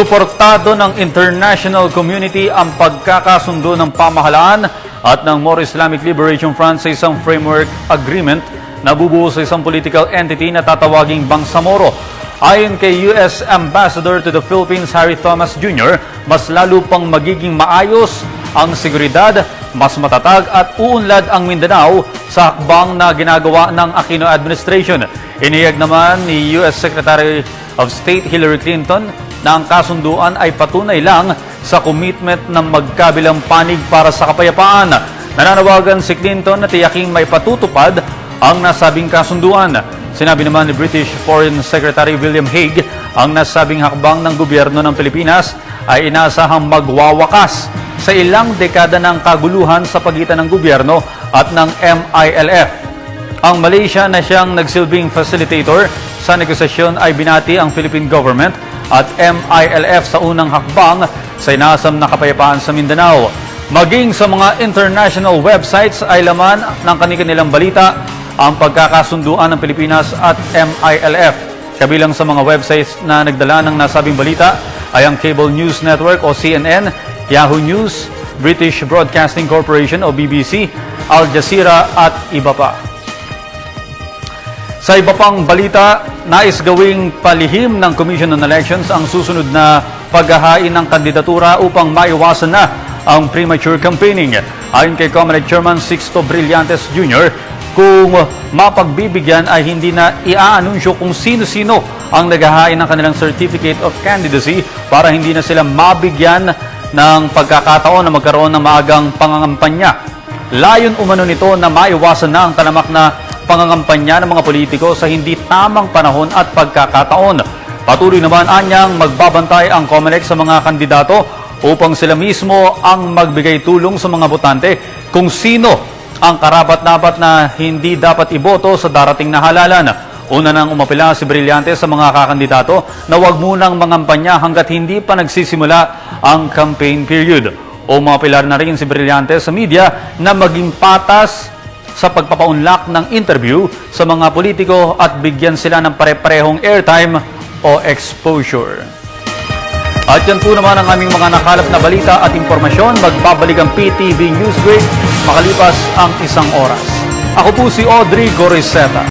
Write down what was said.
Suportado ng international community ang pagkakasundo ng pamahalaan at ng More Islamic Liberation Front sa isang framework agreement na bubuo sa isang political entity na tatawaging Bangsamoro. Ayon kay US Ambassador to the Philippines Harry Thomas Jr., mas lalo pang magiging maayos ang seguridad, mas matatag at uunlad ang Mindanao sa hakbang na ginagawa ng Aquino administration. Inihag naman ni US Secretary of State Hillary Clinton ang kasunduan ay patunay lang sa commitment ng magkabilang panig para sa kapayapaan. Nananawagan si Clinton na tiyaking may patutupad ang nasabing kasunduan. Sinabi naman ni British Foreign Secretary William Hague ang nasabing hakbang ng gobyerno ng Pilipinas ay inaasahang magwawakas sa ilang dekada ng kaguluhan sa pagitan ng gobyerno at ng MILF. Ang Malaysia na siyang nagsilbing facilitator sa negosasyon ay binati ang Philippine government at MILF sa unang hakbang sa inasam na kapayapaan sa Mindanao. Maging sa mga international websites ay laman ng kanilang balita ang pagkakasunduan ng Pilipinas at MILF. Kabilang sa mga websites na nagdala ng nasabing balita ay ang Cable News Network o CNN, Yahoo News, British Broadcasting Corporation o BBC, Al Jazeera at iba pa. Sa iba pang balita, nais gawing palihim ng Commission on Elections ang susunod na paghahain ng kandidatura upang maiwasan na ang premature campaigning. Ayon kay Comelec Chairman Sixto Brillantes Jr., kung mapagbibigyan ay hindi na iaanunsyo kung sino-sino ang naghahain ng kanilang Certificate of Candidacy para hindi na sila mabigyan ng pagkakataon na magkaroon ng maagang pangangampanya. Layon umano nito na maiwasan na ang talamak na pangangampanya ng mga politiko sa hindi tamang panahon at pagkakataon. Patuloy naman anyang magbabantay ang COMELEC sa mga kandidato upang sila mismo ang magbigay tulong sa mga botante kung sino ang karapat-dapat na hindi dapat iboto sa darating na halalan. Una nang umapila si Brillante sa mga kakandidato na huwag munang mangampanya hanggat hindi pa nagsisimula ang campaign period. O umapilar na rin si Brillante sa media na maging patas sa pagpapaunlak ng interview sa mga politiko at bigyan sila ng pare-parehong airtime o exposure. At yan po naman ang aming mga nakalap na balita at impormasyon. Magbabalik ang PTV Newsbreak makalipas ang isang oras. Ako po si Audrey Goriseta.